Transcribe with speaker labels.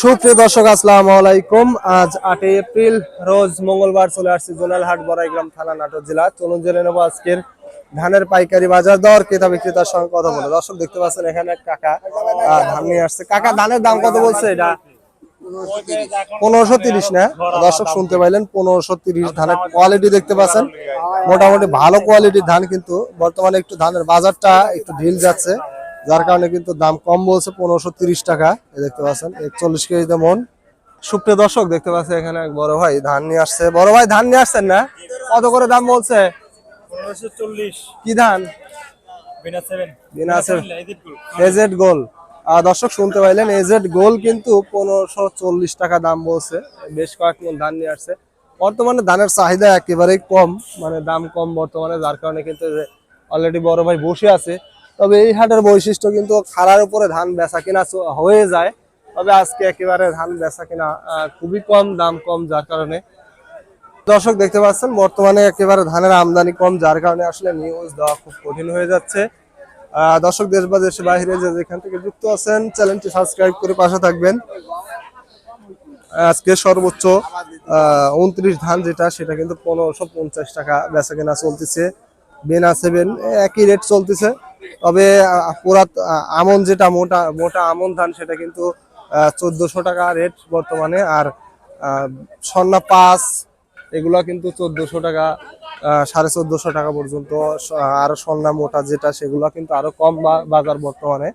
Speaker 1: সুপ্রিয় দর্শক, আসসালামু আলাইকুম। আজ আটই এপ্রিল, রোজ মঙ্গলবার চলে আসছে জোনালহাট বড়াইগ্রাম থানা নাটোর জেলা। চলুন জেনে নেব আজকের ধানের পাইকারি বাজার দর, ক্রেতা বিক্রেতার সঙ্গে কথা বলে দর্শক, দেখতে পাচ্ছেন এখানে কাকা ধান নিয়ে আসছে। কাকা, ধানের দাম কত বলছে এটা? পনেরোশো তিরিশ, না? দর্শক, শুনতে পাইলেন, পনেরোশো তিরিশ ধানের কোয়ালিটি দেখতে পাচ্ছেন। মোটামুটি ভালো কোয়ালিটির ধান কিন্তু বর্তমানে একটু ধানের বাজারটা একটু ঢিল যাচ্ছে। যার কারণে কিন্তু দাম কম বলছে পনেরোশো তিরিশ টাকা। দেখতে পাচ্ছেন একচল্লিশ কেজিতে মন। সুপ্রিয় দর্শক দেখতে পাচ্ছেন এখানে এক বড় ভাই ধান নিয়ে আসছে। বড় ভাই ধান নিয়ে আসছেন না? কত করে দাম বলছে? কি ধান। এজেড গোল দর্শক শুনতে পাইলেন এজেড গোল কিন্তু পনেরোশো চল্লিশ টাকা দাম বলছে। বেশ কয়েক মন ধান নিয়ে আসছে। বর্তমানে ধানের চাহিদা একেবারেই কম মানে দাম কম বর্তমানে যার কারণে কিন্তু অলরেডি বড় ভাই বসে আছে। তবে এই হাটের বৈশিষ্ট্য কিন্তু খাড়ার উপরে ধান বেচা কিনা হয়ে যায়। তবে আজকে একেবারে ধান বেচা কিনা খুবই কম দাম কম যার কারণে। দর্শক দেখতে পাচ্ছেন, বর্তমানে একেবারে ধানের আমদানি কম যার কারণে আসলে নিউজ দেওয়া খুব কঠিন হয়ে যাচ্ছে। দর্শক দেশ বা দেশের বাইরে যে যেখান থেকে যুক্ত আছেন, চ্যানেলটি সাবস্ক্রাইব করে পাশে থাকবেন। আজকে সর্বোচ্চ উনত্রিশ ধান যেটা, সেটা কিন্তু পনেরোশো পঞ্চাশ টাকা বেচা কেনা চলতেছে। বেনা সেভেন একই রেট চলতেছে। তবে পুরাত আমন যেটা মোটা মোটা আমন ধান, সেটা কিন্তু চোদ্দশো টাকা রেট বর্তমানে। আর সন্না পাঁচ, এগুলো কিন্তু চোদ্দশো টাকা সাড়ে চোদ্দশো টাকা পর্যন্ত আর স্বর্ণা মোটা যেটা, সেগুলো কিন্তু আরও কম বাজার বর্তমানে।